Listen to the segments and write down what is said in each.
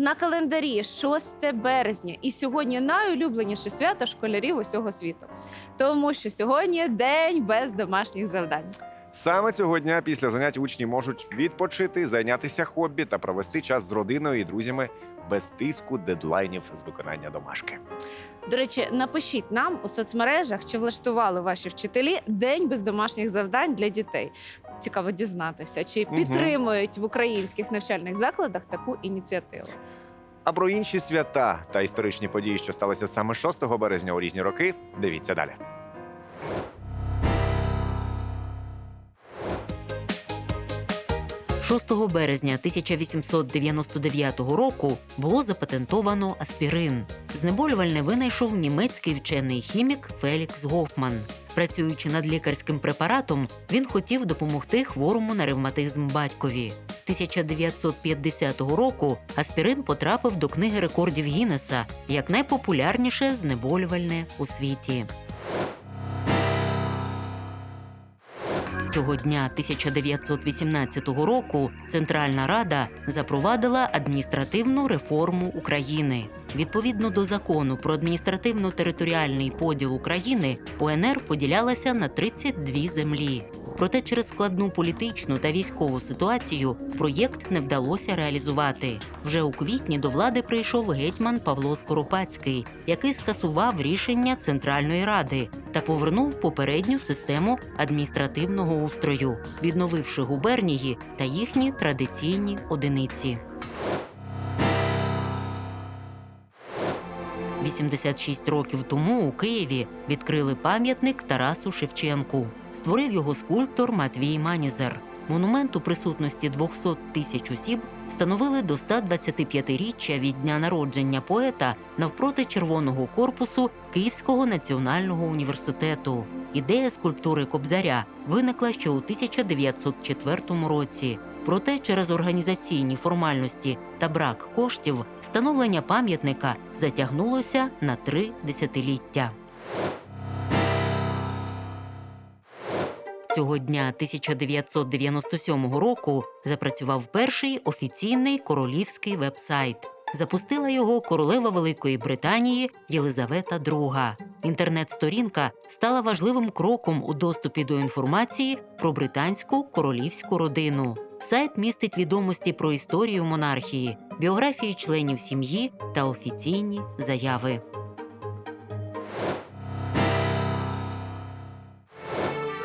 На календарі 6 березня, і сьогодні найулюбленіше свято школярів усього світу, тому що сьогодні день без домашніх завдань. Саме цього дня після занять учні можуть відпочити, зайнятися хобі та провести час з родиною і друзями без тиску дедлайнів з виконання домашки. До речі, напишіть нам у соцмережах, чи влаштували ваші вчителі день без домашніх завдань для дітей. Цікаво дізнатися, чи підтримують в українських навчальних закладах таку ініціативу. А про інші свята та історичні події, що сталися саме 6 березня у різні роки, дивіться далі. – 6 березня 1899 року було запатентовано аспірин. Знеболювальне винайшов німецький вчений хімік Фелікс Гофман. Працюючи над лікарським препаратом, він хотів допомогти хворому на ревматизм батькові. 1950 року аспірин потрапив до книги рекордів Гіннеса як найпопулярніше знеболювальне у світі. Цього дня 1918 року Центральна Рада запровадила адміністративну реформу України. Відповідно до закону про адміністративно-територіальний поділ України, УНР поділялася на 32 землі. Проте через складну політичну та військову ситуацію проєкт не вдалося реалізувати. Вже у квітні до влади прийшов гетьман Павло Скоропадський, який скасував рішення Центральної Ради та повернув попередню систему адміністративного устрою, відновивши губернії та їхні традиційні одиниці. 86 років тому у Києві відкрили пам'ятник Тарасу Шевченку. Створив його скульптор Матвій Манізер. Монумент у присутності 200 тисяч осіб встановили до 125-річчя від дня народження поета навпроти червоного корпусу Київського національного університету. Ідея скульптури Кобзаря виникла ще у 1904 році. Проте через організаційні формальності та брак коштів встановлення пам'ятника затягнулося на три десятиліття. Цього дня 1997 року запрацював перший офіційний королівський вебсайт. Запустила його королева Великої Британії Єлизавета II. Інтернет-сторінка стала важливим кроком у доступі до інформації про британську королівську родину. Сайт містить відомості про історію монархії, біографії членів сім'ї та офіційні заяви.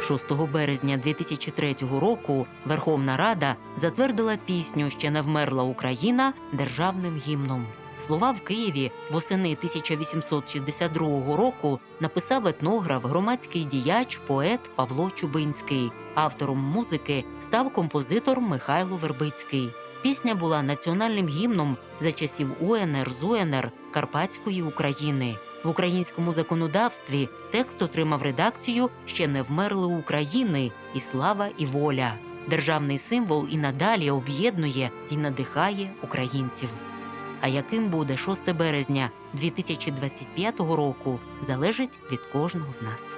«6 березня 2003 року Верховна Рада затвердила пісню Ще не вмерла Україна державним гімном. Слова в Києві восени 1862 року написав етнограф, громадський діяч, поет Павло Чубинський. Автором музики став композитор Михайло Вербицький. Пісня була національним гімном за часів УНР ЗУНР Карпатської України. В українському законодавстві текст отримав редакцію Ще не вмерли України і слава і воля. Державний символ і надалі об'єднує і надихає українців. А яким буде 6 березня 2025 року, залежить від кожного з нас.